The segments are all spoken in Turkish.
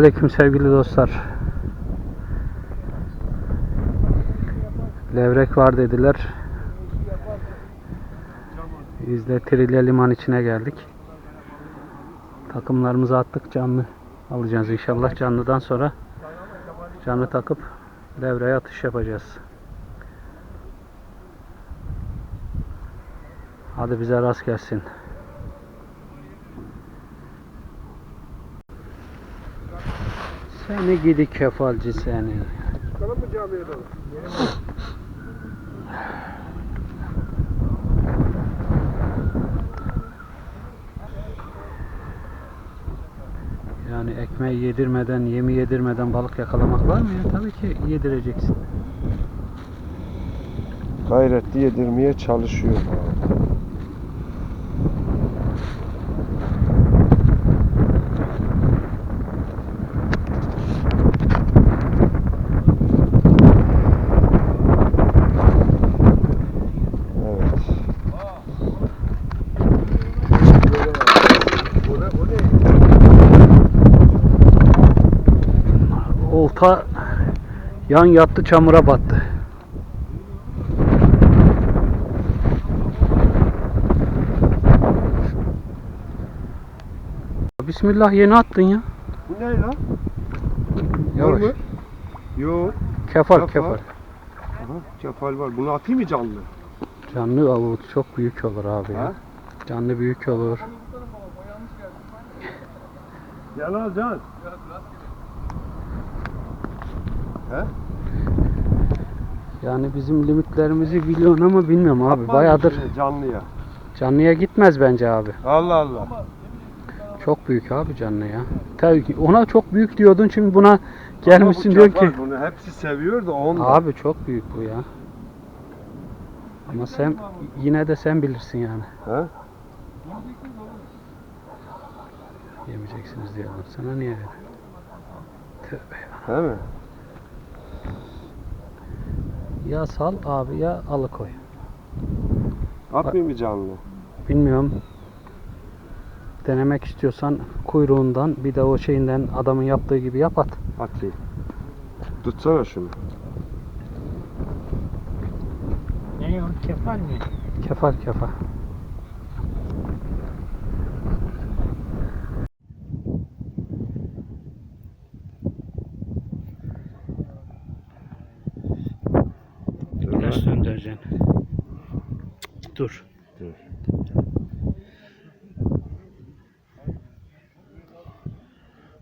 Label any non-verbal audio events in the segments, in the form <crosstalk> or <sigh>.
Selamünaleyküm sevgili dostlar. Levrek var dediler. Biz de Trilye liman içine geldik. Takımlarımızı attık canlı alacağız inşallah canlıdan sonra canlı takıp levreye atış yapacağız. Hadi bize rast gelsin. Seni gidi kefalci seni. Çıkalım mı camiye doğru? Yani ekmeği yedirmeden, yemi yedirmeden balık yakalamak var mı ya? Tabii ki yedireceksin. Gayretli yedirmeye çalışıyor abi. Evet. O ne? O ne? Olta yan yattı çamura battı. Bismillah yeni attın ya. Bu ne lan? Yavaş. Yok. Kefal Kefal. kefal. Aha, kefal var. Bunu atayım mı canlı? Canlı avut çok büyük olur abi ya. Ha? Canlı büyük olur. Gel al can. He? Yani bizim limitlerimizi biliyorsun ama bilmiyorum abi. Atmaz Bayağıdır mısın Canlıya. canlıya gitmez bence abi. Allah Allah. Çok büyük abi canlı ya. Tabii ki ona çok büyük diyordun şimdi buna gelmişsin Ama bu diyor ki. Bunu hepsi seviyor da ondan. Abi çok büyük bu ya. Ama sen yine de sen bilirsin yani. He? Yemeyeceksiniz diyorlar. Sana niye verir? Tövbe ya. Değil mi? Ya sal abi ya alıkoy. Atmayayım mı canlı? Bilmiyorum. Denemek istiyorsan kuyruğundan bir de o şeyinden adamın yaptığı gibi yap at. Atayım. Tutsana şunu. Ne o kefal mi? Kefal kefal. Dur. Dur.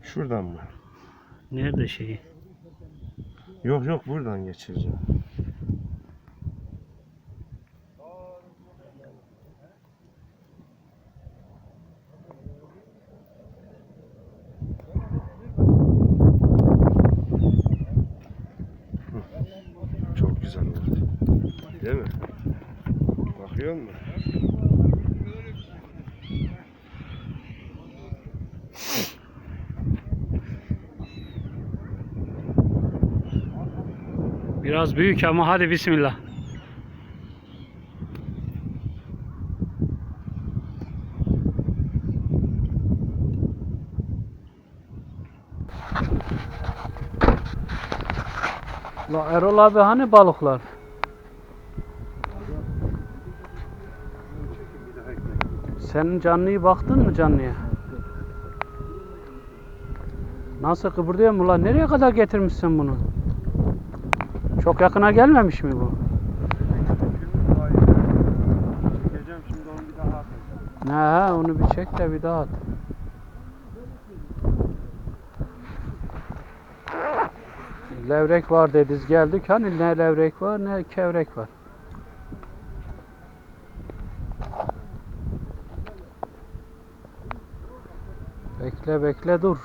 Şuradan mı? Nerede şeyi? Yok yok buradan geçireceğim. Çok güzel oldu. Değil mi? Bakıyor musun? Biraz büyük ama hadi bismillah. La Erol abi hani balıklar? Senin canlıyı baktın mı canlıya? Nasıl kıpırdıyor mu lan? Nereye kadar getirmişsin bunu? Çok yakına gelmemiş mi bu? Çekeceğim şimdi onu bir daha atacağım. Ne onu bir çek de bir daha at. Levrek var dediz geldik. Hani ne levrek var ne kevrek var. Bekle bekle dur.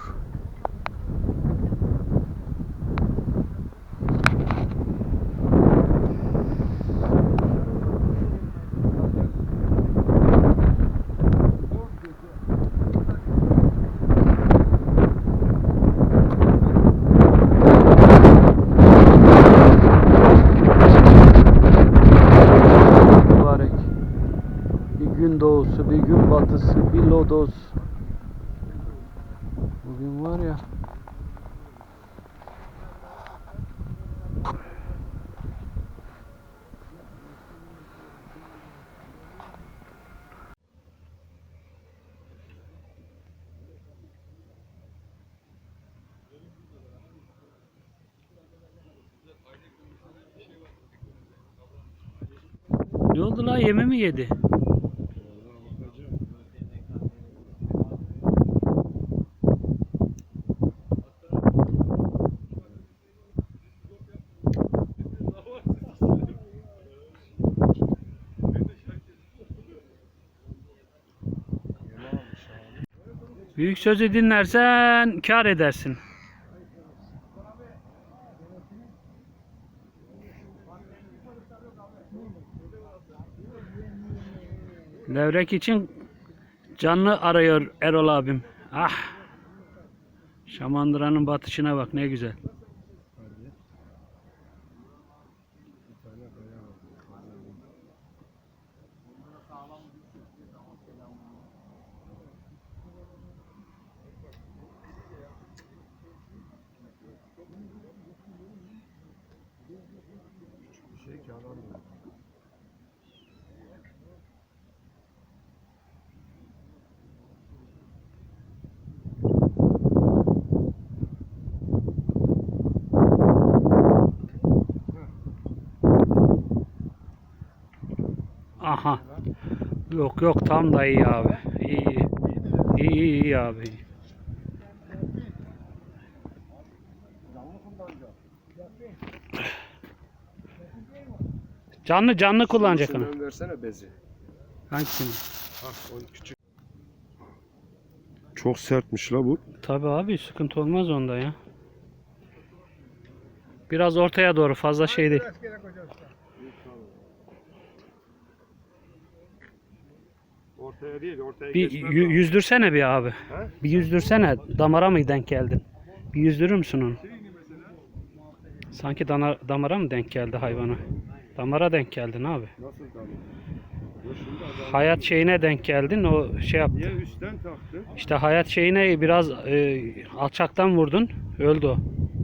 Gün doğusu, bir gün batısı, bir lodos. Bugün var ya Ne oldu la yeme yedi? Büyük sözü dinlersen kar edersin. Levrek için canlı arıyor Erol abim. Ah. Şamandıranın batışına bak ne güzel. Aha. Yok yok tam da iyi abi. İyi iyi. İyi iyi, iyi abi. Canlı canlı kullanacak onu. Versene bezi. Hangisini? Küçük. Çok sertmiş la bu. Tabi abi sıkıntı olmaz onda ya. Biraz ortaya doğru fazla şey değil. Ortaya değil, ortaya Bir yü- yüzdürsene bir abi. Ha? Bir yüzdürsene. Damara mı denk geldin? Bir yüzdürür müsün onu? Sanki dana, damara mı denk geldi hayvana? Damara denk geldin abi. Nasıl tamam? Dur şimdi adam Hayat şeyine denk geldin o şey yaptı. niye üstten taktı? İşte hayat şeyine biraz e, alçaktan vurdun. Öldü o.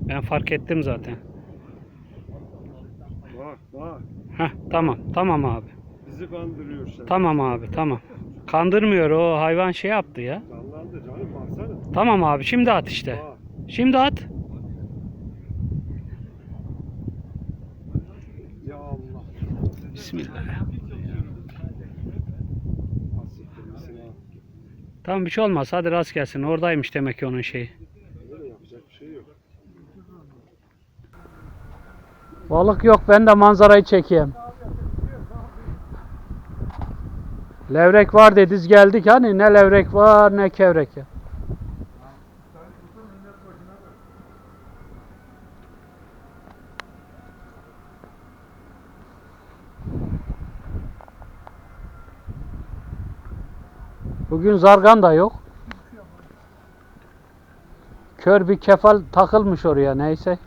Ben fark ettim zaten. Bak bak. Heh tamam tamam abi. Bizi kandırıyor sen. Tamam abi tamam. Kandırmıyor o hayvan şey yaptı ya. Sallandı canım baksana. Tamam abi şimdi at işte. Şimdi at. Ya Allah. Bismillah. Ha? Tamam bir şey olmaz. Hadi rast gelsin. Oradaymış demek ki onun şeyi. Böyle yapacak bir şey yok. Balık yok. Ben de manzarayı çekeyim. Levrek var dediz geldik hani ne levrek var ne kevrek ya. Bugün zargan da yok. Kör bir kefal takılmış oraya neyse.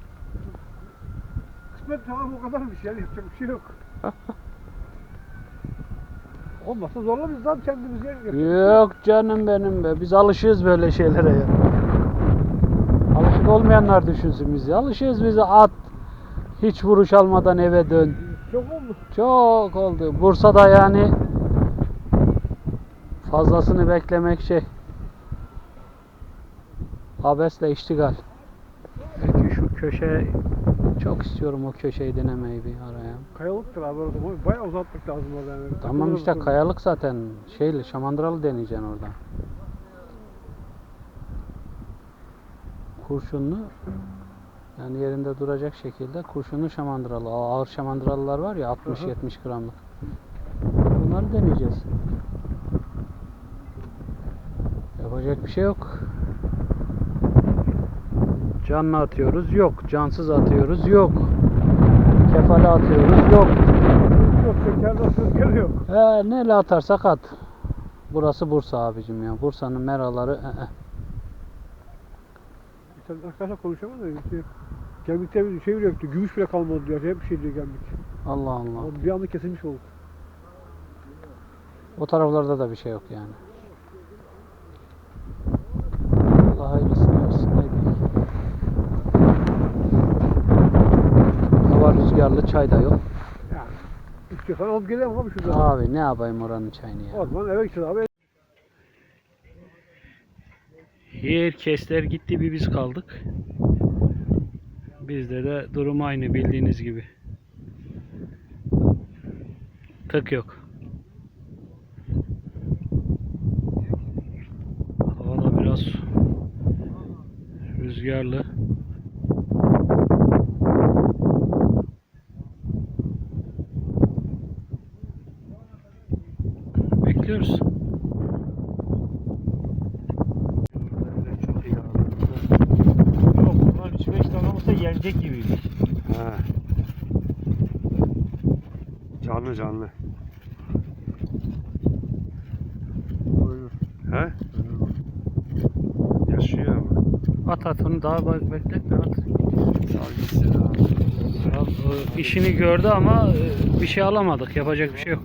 Kısmet tamam o kadarmış yani yapacak bir şey yok. <laughs> Olmazsa zorla biz lan kendimiz yer Yok canım benim be. Biz alışığız böyle şeylere ya. Alışık olmayanlar düşünsün bizi. Alışığız bize at. Hiç vuruş almadan eve dön. Çok oldu. Çok oldu. Bursa'da yani fazlasını beklemek şey. Abesle iştigal. Peki şu köşe çok istiyorum o köşeyi denemeyi bir araya. Kayalıktır abi orada. Bayağı uzatmak lazım orada yani. Tamam işte kayalık zaten şeyli şamandıralı deneyeceksin orada. Kurşunlu yani yerinde duracak şekilde kurşunlu şamandıralı. Ağır şamandıralılar var ya 60-70 gramlık. Bunları deneyeceğiz. Yapacak bir şey yok. Canlı atıyoruz yok. Cansız atıyoruz yok. Kefale atıyoruz yok. Yok şekerden söz geliyor. He neyle atarsak at. Burası Bursa abicim ya. Bursa'nın meraları. ı. Sen arkadaşlar konuşamaz da işte. Gemlikte bir şey bile yoktu. Gümüş bile kalmadı diyor. Hep bir şey diyor gemlik. Allah Allah. O Bir anda kesilmiş oldu. O taraflarda da bir şey yok yani. Allah hayırlısını versin. ne diyeyim. Hava rüzgarlı çay da yok. Yani. İstiyorsan alıp gelelim abi şuradan. Abi ne yapayım oranın çayını ya. O zaman eve gideceğiz abi. Herkesler gitti bir biz kaldık. Bizde de durum aynı bildiğiniz gibi. Tık yok. Hava da biraz rüzgarlı. Bekliyoruz. Çok iyi abi. Yok bunlar 3-5 tane olsa yenecek gibiydi. Ha. Canlı canlı. Buyur. He? Yaşıyor ama. At at onu daha bak- bekletme at. Ya, e, işini gördü ama e, bir şey alamadık. Yapacak bir şey yok.